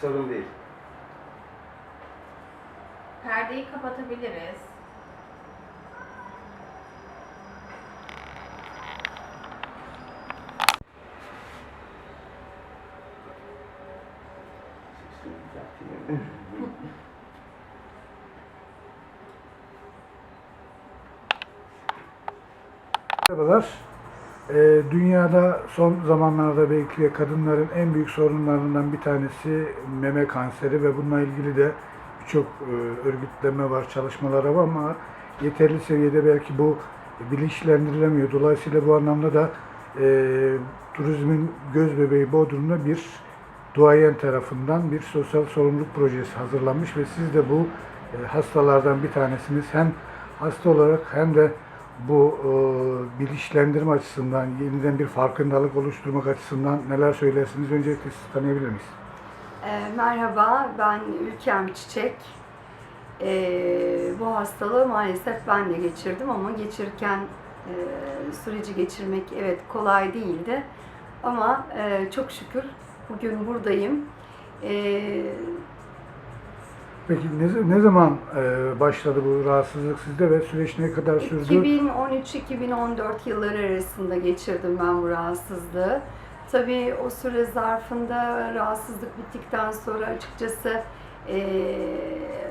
Sorun değil. Perdeyi kapatabiliriz. Merhabalar. Ee, dünyada son zamanlarda belki kadınların en büyük sorunlarından bir tanesi meme kanseri ve bununla ilgili de birçok e, örgütleme var, çalışmalar var ama yeterli seviyede belki bu bilinçlendirilemiyor. Dolayısıyla bu anlamda da e, turizmin göz bebeği Bodrum'da bir duayen tarafından bir sosyal sorumluluk projesi hazırlanmış ve siz de bu e, hastalardan bir tanesiniz. Hem hasta olarak hem de bu e, bilinçlendirme açısından, yeniden bir farkındalık oluşturmak açısından neler söylersiniz? Öncelikle sizi tanıyabilir miyiz? E, merhaba, ben Ülkem Çiçek. E, bu hastalığı maalesef ben de geçirdim ama geçirirken e, süreci geçirmek evet kolay değildi. Ama e, çok şükür bugün buradayım. E, Peki ne, ne zaman e, başladı bu rahatsızlık sizde ve süreç ne kadar sürdü? 2013-2014 yılları arasında geçirdim ben bu rahatsızlığı. Tabii o süre zarfında rahatsızlık bittikten sonra açıkçası eee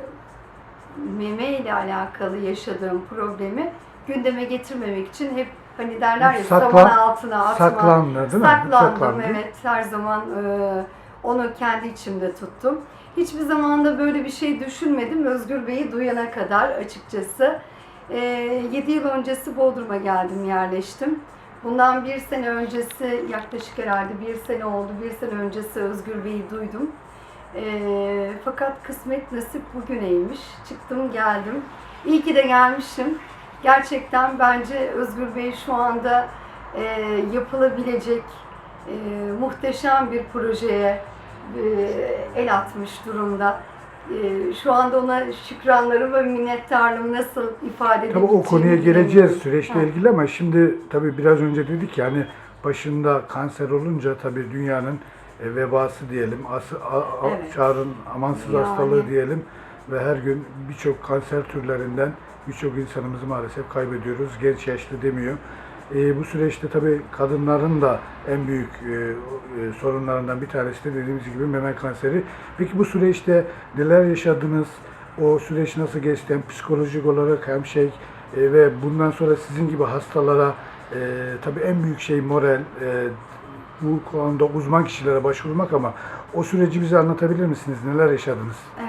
meme ile alakalı yaşadığım problemi gündeme getirmemek için hep hani derler ya Saklan- saman altına atma. saklandı, değil mi? Saklandım Saklandı. evet her zaman eee, onu kendi içimde tuttum. Hiçbir zaman da böyle bir şey düşünmedim Özgür Bey'i duyana kadar açıkçası. 7 yıl öncesi Bodrum'a geldim, yerleştim. Bundan bir sene öncesi, yaklaşık herhalde bir sene oldu, bir sene öncesi Özgür Bey'i duydum. Ee, fakat kısmet nasip bugüneymiş. Çıktım geldim. İyi ki de gelmişim. Gerçekten bence Özgür Bey şu anda e, yapılabilecek e, muhteşem bir projeye e, el atmış durumda. E, şu anda ona şükranlarım ve minnettarlığımı nasıl ifade Tabii o konuya geleceğiz süreçle Ha. ilgili ama şimdi tabii biraz önce dedik ya hani başında kanser olunca tabii dünyanın e, vebası diyelim, as, Evet. çağrın amansız Yani. hastalığı diyelim ve her gün birçok kanser türlerinden birçok insanımızı maalesef kaybediyoruz. Genç yaşlı demiyor. E, bu süreçte tabii kadınların da en büyük e, e, sorunlarından bir tanesi de dediğimiz gibi meme kanseri. Peki bu süreçte neler yaşadınız? O süreç nasıl geçti? Hem psikolojik olarak hem şey e, ve bundan sonra sizin gibi hastalara e, tabii en büyük şey moral, e, bu konuda uzman kişilere başvurmak ama o süreci bize anlatabilir misiniz? Neler yaşadınız? Evet.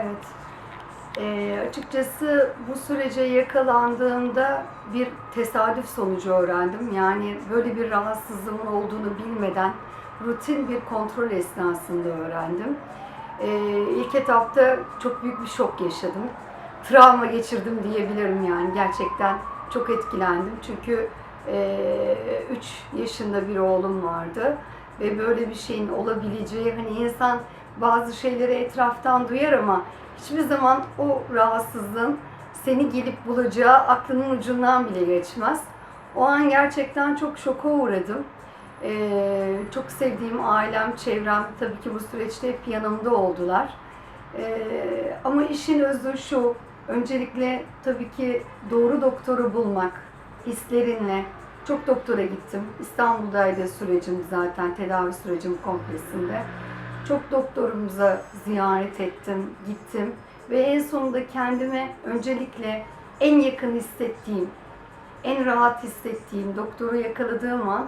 Açıkçası bu sürece yakalandığımda bir tesadüf sonucu öğrendim. Yani böyle bir rahatsızlığımın olduğunu bilmeden rutin bir kontrol esnasında öğrendim. Ee, ilk etapta çok büyük bir şok yaşadım. Travma geçirdim diyebilirim yani gerçekten çok etkilendim. Çünkü 3 yaşında bir oğlum vardı ve böyle bir şeyin olabileceği hani insan bazı şeyleri etraftan duyar ama hiçbir zaman o rahatsızlığın seni gelip bulacağı aklının ucundan bile geçmez. O an gerçekten çok şoka uğradım. Ee, çok sevdiğim ailem, çevrem tabii ki bu süreçte hep yanımda oldular. Ee, ama işin özü şu, öncelikle tabii ki doğru doktoru bulmak, hislerinle. Çok doktora gittim. İstanbul'daydı sürecim zaten, tedavi sürecim komplesinde. Çok doktorumuza ziyaret ettim, gittim ve en sonunda kendime öncelikle en yakın hissettiğim, en rahat hissettiğim doktoru yakaladığım an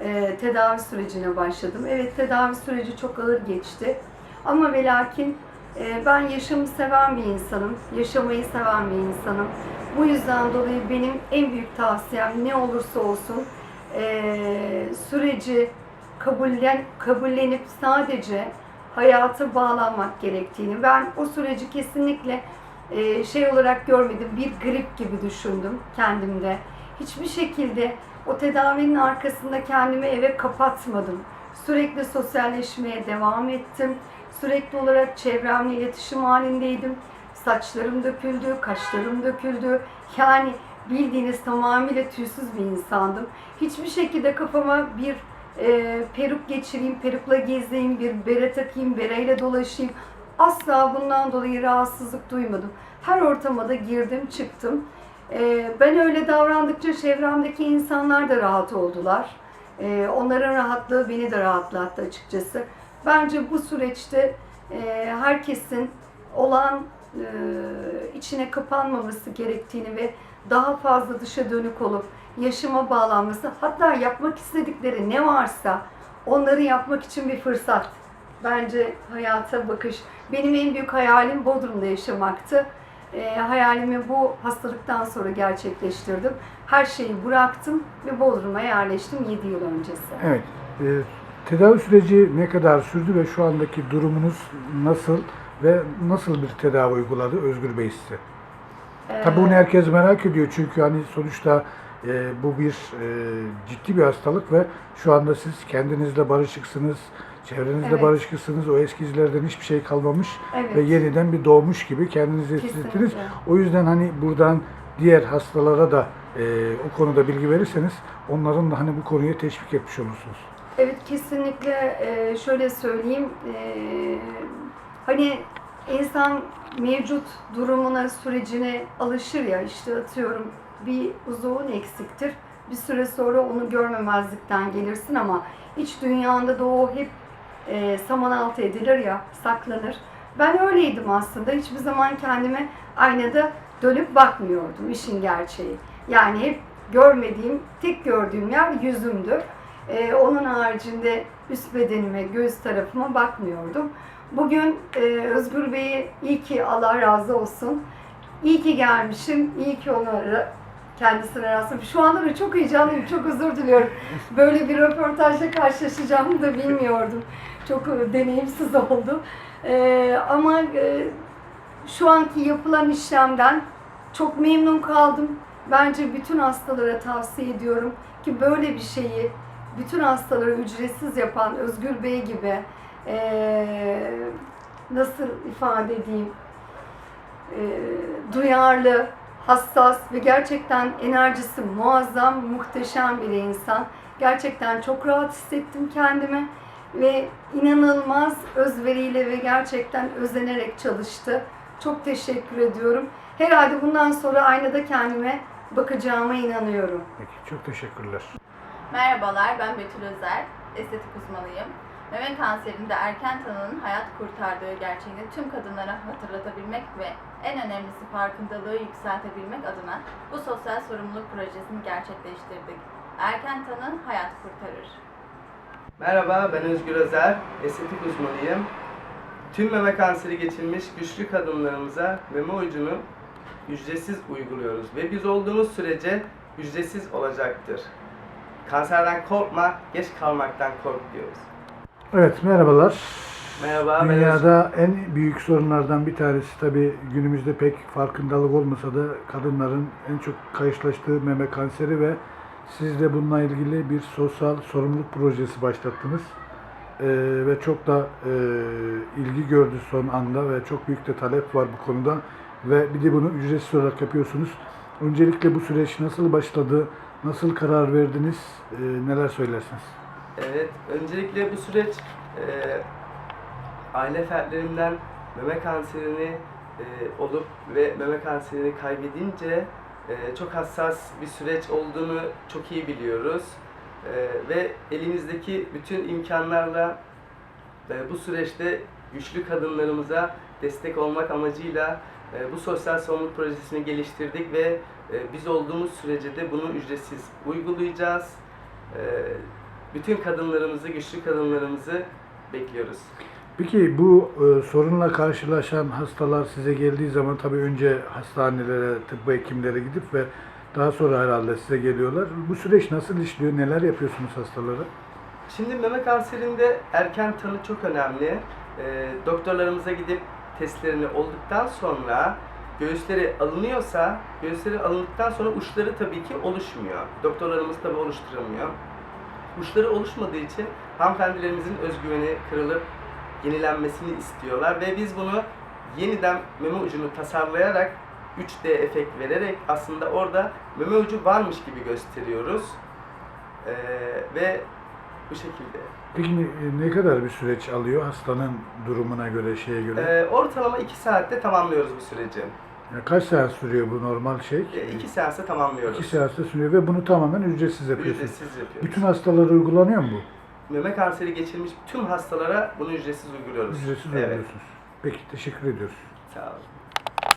e, tedavi sürecine başladım. Evet tedavi süreci çok ağır geçti ama ve lakin e, ben yaşamı seven bir insanım, yaşamayı seven bir insanım. Bu yüzden dolayı benim en büyük tavsiyem ne olursa olsun e, süreci kabullen, kabullenip sadece hayata bağlanmak gerektiğini. Ben o süreci kesinlikle e, şey olarak görmedim, bir grip gibi düşündüm kendimde. Hiçbir şekilde o tedavinin arkasında kendimi eve kapatmadım. Sürekli sosyalleşmeye devam ettim. Sürekli olarak çevremle iletişim halindeydim. Saçlarım döküldü, kaşlarım döküldü. Yani bildiğiniz tamamıyla tüysüz bir insandım. Hiçbir şekilde kafama bir e, peruk geçireyim, perukla gezeyim, bir bere takayım, bereyle dolaşayım. Asla bundan dolayı rahatsızlık duymadım. Her ortama da girdim, çıktım. E, ben öyle davrandıkça çevremdeki insanlar da rahat oldular. E, onların rahatlığı beni de rahatlattı açıkçası. Bence bu süreçte e, herkesin olan e, içine kapanmaması gerektiğini ve daha fazla dışa dönük olup yaşama bağlanması, hatta yapmak istedikleri ne varsa onları yapmak için bir fırsat. Bence hayata bakış. Benim en büyük hayalim Bodrum'da yaşamaktı. E, hayalimi bu hastalıktan sonra gerçekleştirdim. Her şeyi bıraktım ve Bodrum'a yerleştim 7 yıl öncesi. Evet. e, tedavi süreci ne kadar sürdü ve şu andaki durumunuz nasıl ve nasıl bir tedavi uyguladı Özgür Bey size? Tabii bunu herkes merak ediyor çünkü hani sonuçta e, bu bir e, ciddi bir hastalık ve şu anda siz kendinizle barışıksınız, çevrenizle Evet. barışıksınız, o eski izlerden hiçbir şey kalmamış Evet. ve yeniden bir doğmuş gibi kendinizi hissettiniz. O yüzden hani buradan diğer hastalara da e, o konuda bilgi verirseniz onların da hani bu konuya teşvik etmiş olursunuz. Evet kesinlikle e, şöyle söyleyeyim e, hani insan mevcut durumuna sürecine alışır ya işte atıyorum bir uzuvun eksiktir bir süre sonra onu görmemezlikten gelirsin ama iç dünyanda da o hep e, saman altı edilir ya saklanır. Ben öyleydim aslında hiçbir zaman kendime aynada dönüp bakmıyordum işin gerçeği. Yani hep görmediğim, tek gördüğüm yer yüzümdü. Ee, onun haricinde üst bedenime, göğüs tarafıma bakmıyordum. Bugün e, Özgür Bey'i iyi ki Allah razı olsun. İyi ki gelmişim, iyi ki ona kendisine rastladım. Şu anda da çok heyecanlıyım, çok özür diliyorum. Böyle bir röportajla karşılaşacağımı da bilmiyordum. Çok e, deneyimsiz oldu. Ee, ama e, şu anki yapılan işlemden çok memnun kaldım. Bence bütün hastalara tavsiye ediyorum ki böyle bir şeyi bütün hastalara ücretsiz yapan Özgür Bey gibi eee, nasıl ifade edeyim eee, duyarlı, hassas ve gerçekten enerjisi muazzam, muhteşem bir insan. Gerçekten çok rahat hissettim kendimi ve inanılmaz özveriyle ve gerçekten özenerek çalıştı. Çok teşekkür ediyorum. Herhalde bundan sonra aynada kendime bakacağıma inanıyorum. Peki çok teşekkürler. Merhabalar, ben Betül Özer, estetik uzmanıyım. Meme kanserinde erken tanının hayat kurtardığı gerçeğini tüm kadınlara hatırlatabilmek ve en önemlisi farkındalığı yükseltebilmek adına bu sosyal sorumluluk projesini gerçekleştirdik. Erken tanı hayat kurtarır. Merhaba, ben Özgür Özer, estetik uzmanıyım. Tüm meme kanseri geçirmiş güçlü kadınlarımıza meme ucunu ücretsiz uyguluyoruz ve biz olduğumuz sürece ücretsiz olacaktır. Kanserden korkma, geç kalmaktan kork diyoruz. Evet merhabalar. Merhaba. Dünyada en büyük sorunlardan bir tanesi tabii günümüzde pek farkındalık olmasa da kadınların en çok karşılaştığı meme kanseri ve siz de bununla ilgili bir sosyal sorumluluk projesi başlattınız. Ee, ve çok da e, ilgi gördü son anda ve çok büyük de talep var bu konuda ve bir de bunu ücretsiz olarak yapıyorsunuz. Öncelikle bu süreç nasıl başladı, nasıl karar verdiniz, Ee, neler söylersiniz? Evet, öncelikle bu süreç e, aile fertlerimden meme kanserini e, olup ve meme kanserini kaybedince e, çok hassas bir süreç olduğunu çok iyi biliyoruz. E, ve elimizdeki bütün imkanlarla e, bu süreçte güçlü kadınlarımıza destek olmak amacıyla e, bu sosyal sorumluluk projesini geliştirdik ve e, biz olduğumuz sürece de bunu ücretsiz uygulayacağız. E, bütün kadınlarımızı, güçlü kadınlarımızı bekliyoruz. Peki bu e, sorunla karşılaşan hastalar size geldiği zaman tabii önce hastanelere, tıbbi hekimlere gidip ve daha sonra herhalde size geliyorlar. Bu süreç nasıl işliyor? Neler yapıyorsunuz hastalara? Şimdi meme kanserinde erken tanı çok önemli. E, doktorlarımıza gidip testlerini olduktan sonra göğüsleri alınıyorsa, göğüsleri alındıktan sonra uçları tabii ki oluşmuyor. Doktorlarımız tabii oluşturamıyor. Uçları oluşmadığı için hanımefendilerimizin özgüveni kırılıp yenilenmesini istiyorlar ve biz bunu yeniden meme ucunu tasarlayarak 3D efekt vererek aslında orada meme ucu varmış gibi gösteriyoruz. Ee, ve Bu şekilde. Peki ne, ne kadar bir süreç alıyor hastanın durumuna göre, şeye göre? Ee, ortalama 2 saatte tamamlıyoruz bu süreci. Ya kaç saat sürüyor bu normal şey? 2 seansta tamamlıyoruz. 2 saatte sürüyor ve bunu tamamen ücretsiz yapıyorsunuz. Ücretsiz yapıyoruz. Bütün hastalara uygulanıyor mu bu? Meme kanseri geçirmiş tüm hastalara bunu ücretsiz uyguluyoruz. Ücretsiz Evet. uyguluyorsunuz. Peki teşekkür ediyoruz. Sağ olun.